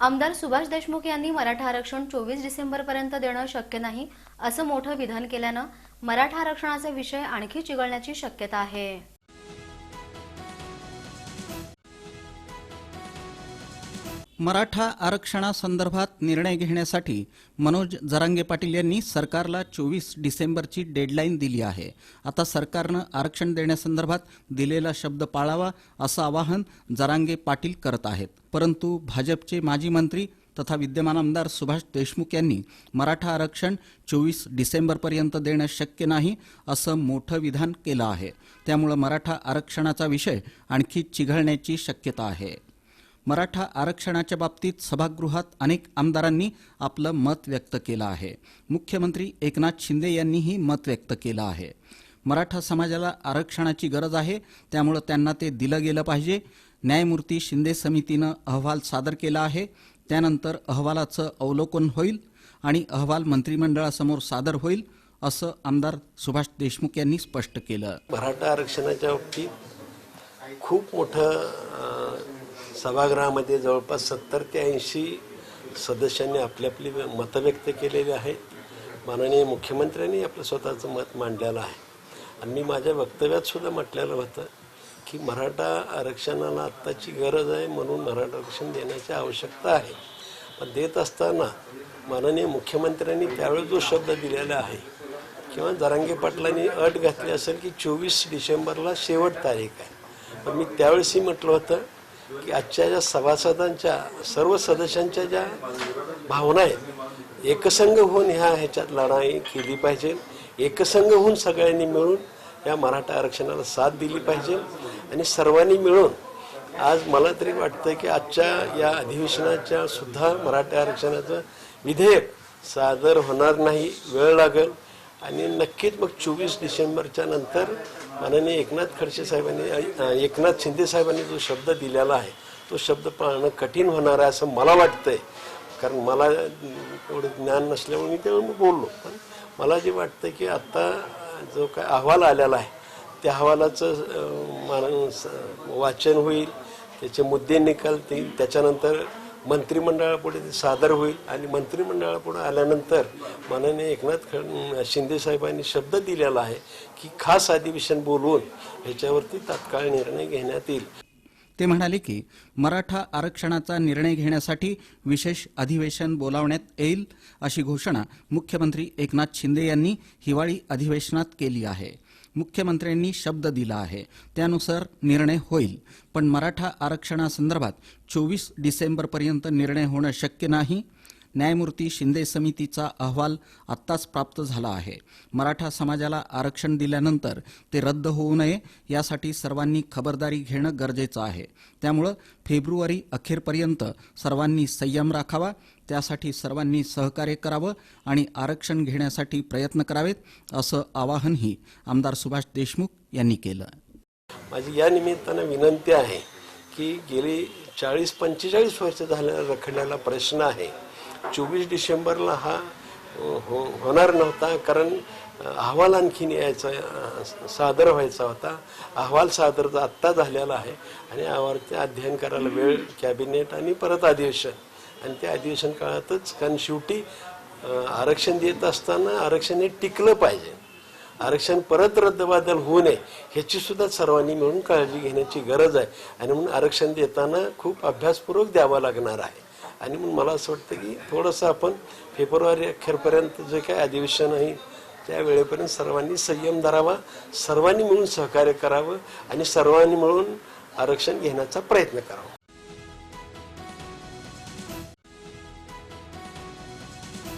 आमदार सुभाष देशमुख यांनी मराठा आरक्षण चोवीस डिसेंबरपर्यंत देणं शक्य नाही असं मोठं विधान केल्यानं मराठा आरक्षणाचा विषय आणखी चिघळण्याची शक्यता आहे. मराठा आरक्षणासंदर्भात निर्णय घेण्यासाठी मनोज जरांगे पाटील यांनी सरकारला चोवीस डिसेंबरची डेडलाईन दिली आहे. आता सरकारनं आरक्षण देण्यासंदर्भात दिलेला शब्द पाळावा असं आवाहन जरांगे पाटील करत आहेत. परंतु भाजपचे माजी मंत्री तथा विद्यमान आमदार सुभाष देशमुख यांनी मराठा आरक्षण चोवीस डिसेंबरपर्यंत देणं शक्य नाही असं मोठं विधान केलं आहे. त्यामुळं मराठा आरक्षणाचा विषय आणखी चिघळण्याची शक्यता आहे. मराठा आरक्षणाच्या बाबतीत सभागृहात अनेक आमदारांनी आपलं मत व्यक्त केलं आहे. मुख्यमंत्री एकनाथ शिंदे यांनीही मत व्यक्त केलं आहे. मराठा समाजाला आरक्षणाची गरज आहे त्यामुळं त्यांना ते दिलं गेलं पाहिजे. न्यायमूर्ती शिंदे समितीनं अहवाल सादर केला आहे. त्यानंतर अहवालाचं अवलोकन होईल आणि अहवाल मंत्रिमंडळासमोर सादर होईल असं आमदार सुभाष देशमुख यांनी स्पष्ट केलं. मराठा आरक्षणाच्या बाबतीत खूप मोठं सभागृहामध्ये जवळपास सत्तर ते ऐंशी सदस्यांनी आपली आपली मतं व्यक्त केलेली आहेत. माननीय मुख्यमंत्र्यांनी आपलं स्वतःचं मत मांडलेलं आहे. आणि मी माझ्या वक्तव्यात सुद्धा म्हटलेलं होतं की मराठा आरक्षणाला आत्ताची गरज आहे म्हणून मराठा आरक्षण देण्याची आवश्यकता आहे. पण देत असताना माननीय मुख्यमंत्र्यांनी त्यावेळी जो शब्द दिलेला आहे किंवा जरांगे पाटलांनी अट घातली असेल की चोवीस डिसेंबरला शेवट तारीख आहे. पण मी त्यावेळेसही म्हटलं होतं की आजच्या ज्या सभासदांच्या सर्व सदस्यांच्या ज्या भावना आहेत एकसंघ होऊन ह्या ह्याच्यात लढाई केली पाहिजे. एकसंघ होऊन सगळ्यांनी मिळून या मराठा आरक्षणाला साथ दिली पाहिजे. आणि सर्वांनी मिळून आज मला तरी वाटतं की आजच्या या अधिवेशनाच्या सुद्धा मराठा आरक्षणाचं विधेयक सादर होणार नाही वेळ लागेल. आणि नक्कीच मग चोवीस डिसेंबरच्या नंतर माननीय एकनाथ खडसे साहेबांनी एकनाथ शिंदे साहेबांनी जो शब्द दिलेला आहे तो शब्द पाळणं कठीण होणार आहे असं मला वाटतंय. कारण मला एवढं ज्ञान नसल्यामुळे मी तेव्हा बोललो. पण मला जे वाटतं की आत्ता जो काय अहवाल आलेला आहे त्या अहवालाचं मान- स- वाचन होईल त्याचे मुद्दे निकालतील त्याच्यानंतर मंत्रिमंडळापुढे ते सादर होईल आणि मंत्रिमंडळापुढे आल्यानंतर माननीय एकनाथ खड शिंदे साहेबांनी शब्द दिलेला आहे की खास अधिवेशन बोलवून ह्याच्यावरती तात्काळ निर्णय घेण्यात येईल. ते म्हणाले की मराठा आरक्षणाचा निर्णय घेण्यासाठी विशेष अधिवेशन बोलावण्यात येईल अशी घोषणा मुख्यमंत्री एकनाथ शिंदे यांनी हिवाळी अधिवेशनात केली आहे. मुख्यमंत्र्यांनी शब्द दिला आहे. त्यानुसार निर्णय होईल. पण मराठा आरक्षणासंदर्भात चोवीस डिसेंबरपर्यंत निर्णय होणं शक्य नाही. न्यायमूर्ती शिंदे समितीचा अहवाल आत्ताच प्राप्त झाला आहे. मराठा समाजाला आरक्षण दिल्यानंतर ते रद्द होऊ नये यासाठी सर्वांनी खबरदारी घेणं गरजेचं आहे. त्यामुळं फेब्रुवारी अखेरपर्यंत सर्वांनी संयम राखावा त्यासाठी सर्वांनी सहकार्य करावं आणि आरक्षण घेण्यासाठी प्रयत्न करावेत असं आवाहनही आमदार सुभाष देशमुख यांनी केलं. माझी या निमित्तानं विनंती आहे की गेली चाळीस पंचेचाळीस वर्ष झाल्या रखडलेला प्रश्न आहे. चोवीस डिसेंबरला हा हो होणार नव्हता. कारण अहवाल आणखीन यायचा सादर व्हायचा होता. अहवाल सादर तर आत्ता झालेला आहे. आणि अहवालचे अध्ययन करायला वेळ कॅबिनेट आणि परत अधिवेशन. आणि त्या अधिवेशन काळातच कारण शेवटी आरक्षण देत असताना आरक्षण हे टिकलं पाहिजे. आरक्षण परत रद्दबादल होऊ नये ह्याची सुद्धा सर्वांनी मिळून काळजी घेण्याची गरज आहे. आणि म्हणून आरक्षण देताना खूप अभ्यासपूर्वक द्यावं लागणार आहे. आणि म्हणून मला असं वाटतं की थोडंसं आपण फेब्रुवारी अखेरपर्यंत जे काय अधिवेशन आहे त्या वेळेपर्यंत सर्वांनी संयम धरावा सर्वांनी मिळून सहकार्य करावं आणि सर्वांनी मिळून आरक्षण घेण्याचा प्रयत्न करावा.